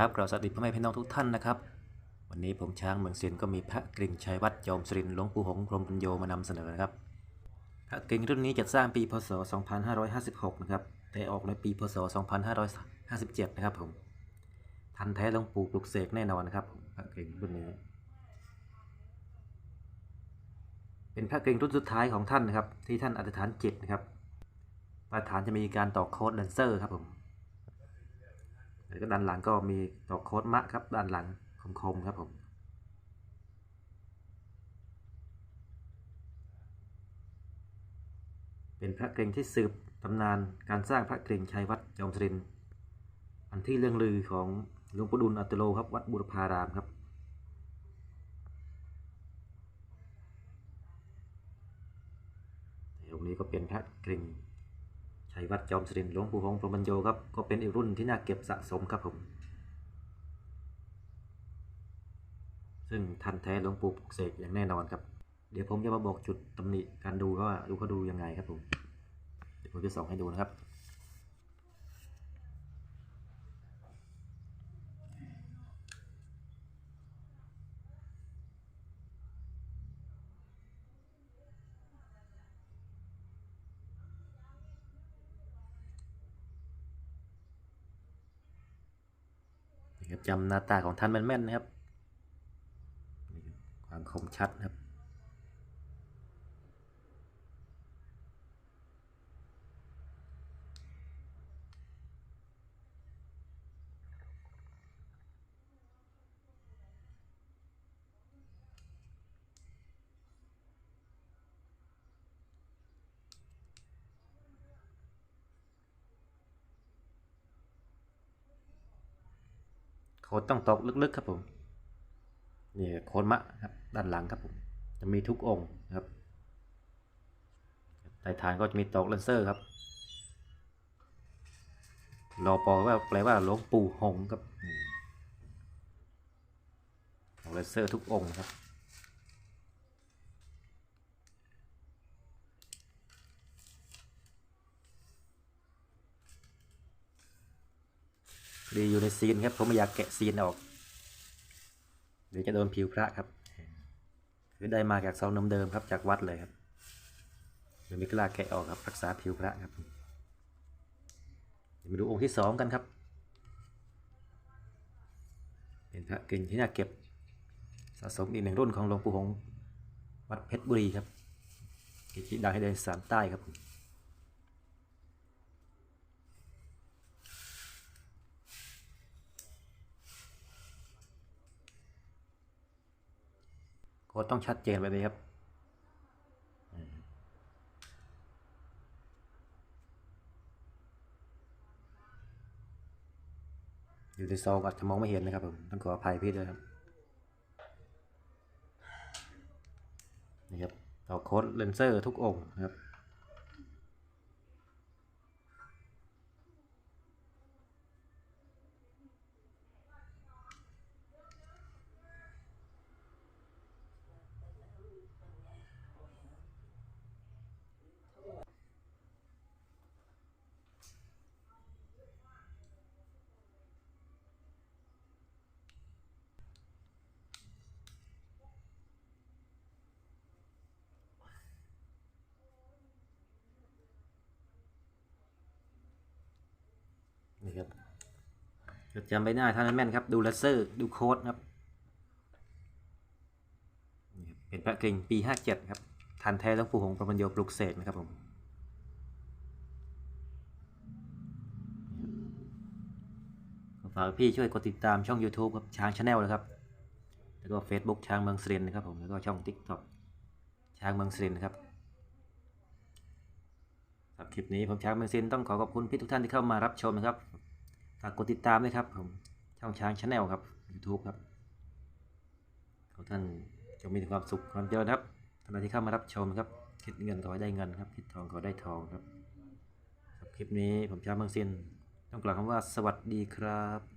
ครับกราบสวัสดีพ่อแม่พี่น้องทุกท่านนะครับ วันนี้ผมช้างเมืองเซียนก็มีพระกริ่งชัยวัดจอมสรินหลวงปู่หงส์พรมปัญโยมานำเสนอนะครับ พระกริ่งรุ่นนี้จัดสร้างปีพศ 2556 นะครับ แต่ออกในปีพศ 2557 นะครับผม ทันแท้หลวงปู่ปลุกเสกแน่นอนนะครับผมพระกริ่งรุ่นนี้ เป็นพระกริ่งรุ่นสุดท้ายของท่านนะครับ ที่ท่านอธิษฐานจิตนะครับประธานจะมีการต่อโค้ดแดนเซอร์ครับผม แล้วก็ด้านหลังก็มีตอกโค้ดมะครับ ด้านหลังคมๆครับผมเป็นพระเกรงที่สืบตำนานการสร้างพระเกรงชัยวัดจอมสรินอันที่เรื่องลือของหลวงปู่ดุลอัตโลครับวัดบุรพารามครับตรงนี้ก็เป็นพระเกรง ชัยวัดจอมสรินทร์หลวงปู่หงศ์พรหมัญโยครับ ก็เป็นอีกรุ่นที่น่าเก็บสะสมครับผม ซึ่งทันแท้หลวงปู่ปลุกเสกอย่างแน่นอนครับ เดี๋ยวผมจะมาบอกจุดตำหนิการดูว่าดูเขาดูยังไงครับผม เดี๋ยวผมจะส่องให้ดูนะครับ นี่ครับจำหน้าตาของท่านแม่นๆนะครับครับความคมชัดนะครับ โคนต้องตกลึกๆครับผมนี่โคนมะครับด้านหลังครับผมจะมีทุกองค์ครับใต้ฐานก็จะมีตอกเลนเซอร์ครับรอปอว่าแปลว่าหลวงปู่หงครับอืมตอกเลนเซอร์ทุกองค์ครับ ดีอยู่ในซีนครับผมไม่อยากแกะซีนออกเดี๋ยวจะโดนผิวพระครับคือได้มาจากซองนมเดิมครับจากวัดเลยครับเดี๋ยวไม่กล้าแกะออกครับรักษาผิวพระครับเดี๋ยวมาดูองค์ที่สองกันครับเป็นพระเก่งที่น่าเก็บสะสมอีกหนึ่งรุ่นของหลวงปู่หงวัดเพชรบุรีครับกิจิดังให้เดินสามใต้ครับ ค้ดต้องชัดเจนไปเลยครับ อยู่ในซองอาจจะมองไม่เห็นนะครับผมต้องขออภัยพี่ด้วยครับนี่ครับต่อโค้ดเลนเซอร์ทุกองค์นะครับ ครับจดจำใบหน้าท่านแม่นครับ ดูเลเซอร์ดูโค้ดครับ เป็นพระกริ่งปีห้าเจ็ดครับทันแท้หลวงปู่หงประมัญโยปลุกเสกนะครับผมฝากพี่ช่วยกดติดตามช่อง YouTube ครับช้างชาแนลนะครับ แล้วก็ Facebook ช้างเมืองสรินนะครับผมแล้วก็ช่อง TikTok ช้างเมืองสรินนะครับสำหรับคลิปนี้ผมช้างเมืองสรินต้องขอขอบคุณพี่ทุกท่านที่เข้ามารับชมนะครับ ฝากกดติดตามด้วยครับผมช่องช้างชาแนลครับ YouTube ครับขอท่านจงมีความสุขความเจริญครับท่านที่เข้ามารับชมครับ คิดเงินขอได้เงินครับ คิดทองขอได้ทองครับคลิปนี้ผมช้างเมืองสินต้องกล่าวคำว่าสวัสดีครับ